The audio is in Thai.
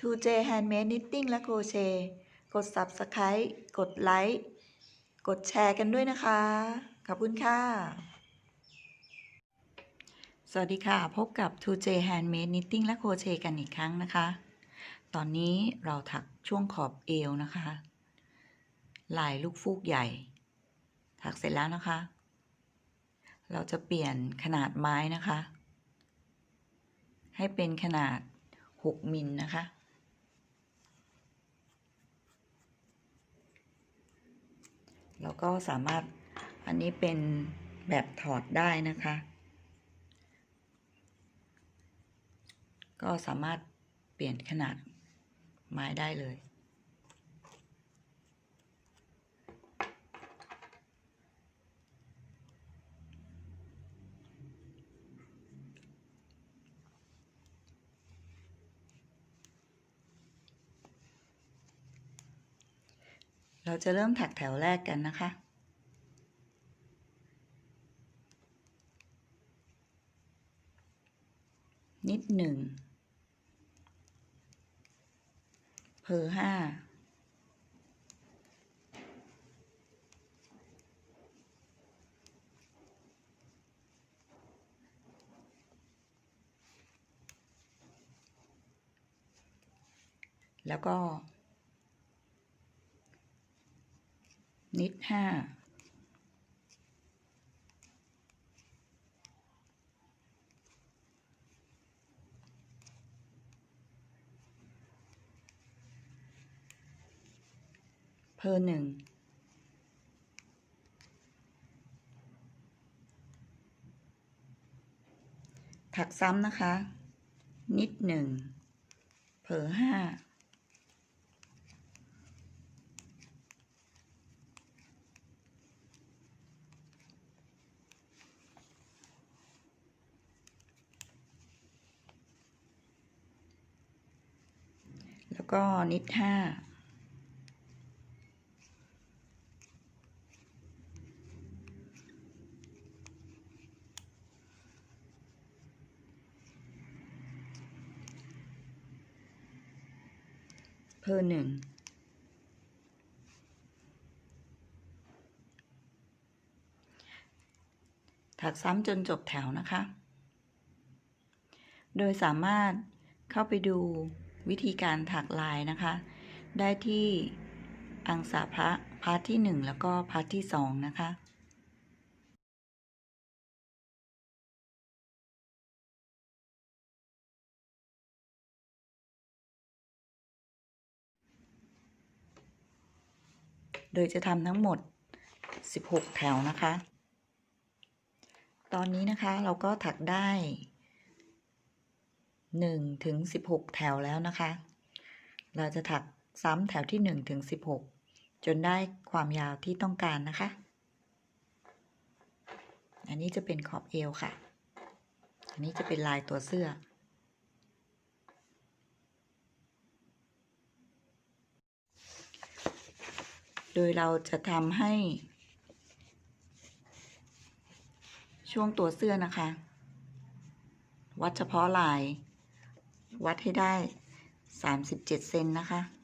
2J Handmade Knitting และ Crochet กด Subscribe กดไลค์กดแชร์กันด้วยนะคะ ขอบคุณค่ะ สวัสดีค่ะ พบกับ 2J Handmade Knitting และ Crochet กันอีกครั้งนะคะ ตอนนี้เราถักช่วงขอบเอวนะคะ ลายลูกฟูกใหญ่ ถักเสร็จแล้วนะคะ เราจะเปลี่ยนขนาดไม้นะคะ ให้เป็นขนาด 6 มิลนะคะ แล้วก็สามารถอันนี้เป็นแบบถอดได้นะคะ ก็สามารถเปลี่ยนขนาดไม้ได้เลย เราจะเริ่มถักแถวแรกกันนะคะ นิดหนึ่ง เพอห้า แล้วก็ นิดห้าเพอหนึ่งถักซ้ำนะคะ นิดหนึ่งเพอห้า แล้วก็นิดห้าเพอหนึ่งถักซ้ำจนจบแถวนะคะ โดยสามารถเข้าไปดู วิธีการถักลายนะคะ ได้ที่อังสาพระพาร์ทที่หนึ่งแล้วก็พาร์ทที่สองนะคะโดยจะทำทั้งหมด 16 แถวนะคะ ตอนนี้นะคะเราก็ถักได้ 1ถึง16 แถวแล้วนะคะ เราจะถักซ้ำแถวที่1ถึง16 จนได้ความยาวที่ต้องการนะคะ อันนี้จะเป็นขอบเอวค่ะ อันนี้จะเป็นลายตัวเสื้อโดยเราจะทำให้ ช่วงตัวเสื้อนะคะ วัดเฉพาะลาย วัดให้ได้ 37 เซนนะคะ